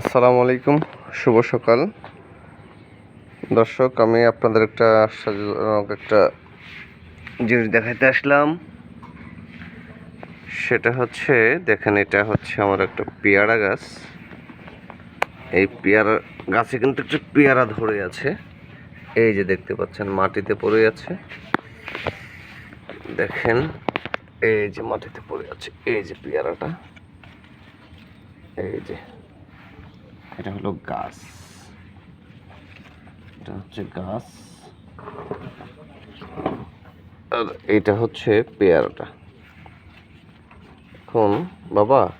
আসসালামু আলাইকুম, শুভ সকাল। দর্শক, আমি আপনাদের একটা আশ্চর্যজনক একটা জিনিস দেখাইতে আসলাম। সেটা হচ্ছে, দেখেন, এটা হচ্ছে আমার একটা পেয়ারা গাছ। এই পেয়ারা গাছে কিন্তু একটা পেয়ারা ধরে আছে। এই যে দেখতে পাচ্ছেন, মাটিতে পড়ে আছে। দেখেন, এই যে মাটিতে পড়ে আছে, এই যে পেয়ারাটা। এই যে এটা হলো গাছ। এটা হচ্ছে গাছ। আর এটা হচ্ছে পেয়ারাটা। এখন, বাবা,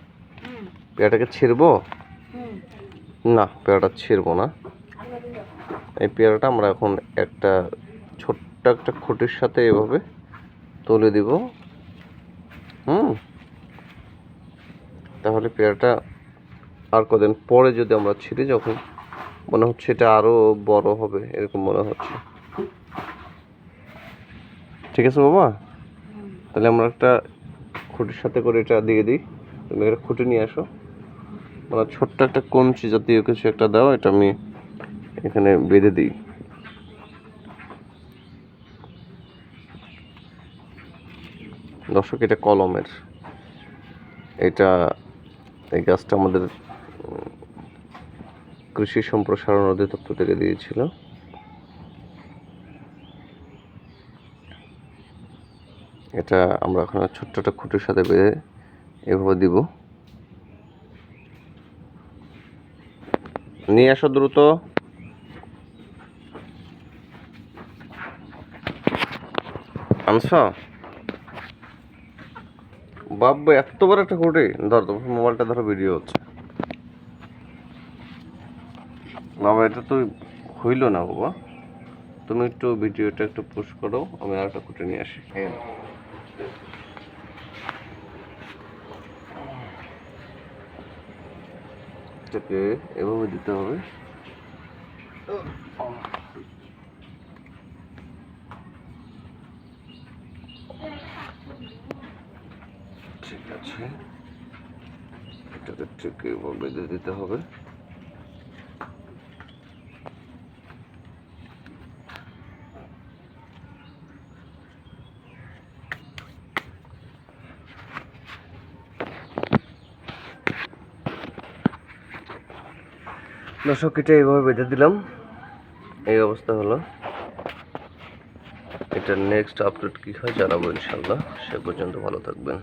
পেয়ারাটাকে ছিড়বো? না, পেয়ারাটা ছিড়বো না। এই পেয়ারাটা আমরা এখন একটা ছোট্ট একটা খুঁটির সাথে এভাবে তুলে দিব। হুম? তাহলে পেয়ারাটা আর কদিন পরে যদি আমরা ছিঁড়ি যখন মনে হচ্ছে এটা আরও বড় হবে, এরকম মনে হচ্ছে। ঠিক আছে বাবা? তাহলে আমরা একটা খুঁটির সাথে করে এটা দিয়ে দিই। তুমি একটা খুঁটি নিয়ে আসো। মানে ছোট্ট একটা কঞ্চি জাতীয় কিছু একটা দাও, এটা আমি এখানে বেঁধে দিই। দর্শক, এটা কলমের। এটা এই গাছটা আমাদের কৃষি সম্প্রসারণ অধিদপ্তর থেকে দিয়েছিল। এটা আমরা ওখানে ছোট্ট একটা খুঁটির সাথে বেঁধে এভাবে দিব। নিয়ে আসো দ্রুত। আনছ? বাবা এত বড় একটা খুঁটি। ধর, তোমার মোবাইলটা ধরো, ভিডিও হচ্ছে। বাবা, এটা তো হইল না বাবা। তুমি একটু ভিডিওটা একটু পোস্ট করো, আমি আর একটা খুঁটে নিয়ে আসি। এটাকে এভাবে দিতে হবে। ঠিক আছে। এটাকে ঠিক এভাবে দিতে হবে। দর্শক, এটা এইভাবে বেঁধে দিলাম। এই অবস্থা হলো। এটা নেক্সট আপডেট কী হয় জানাব ইনশাল্লাহ সে পর্যন্ত ভালো থাকবেন।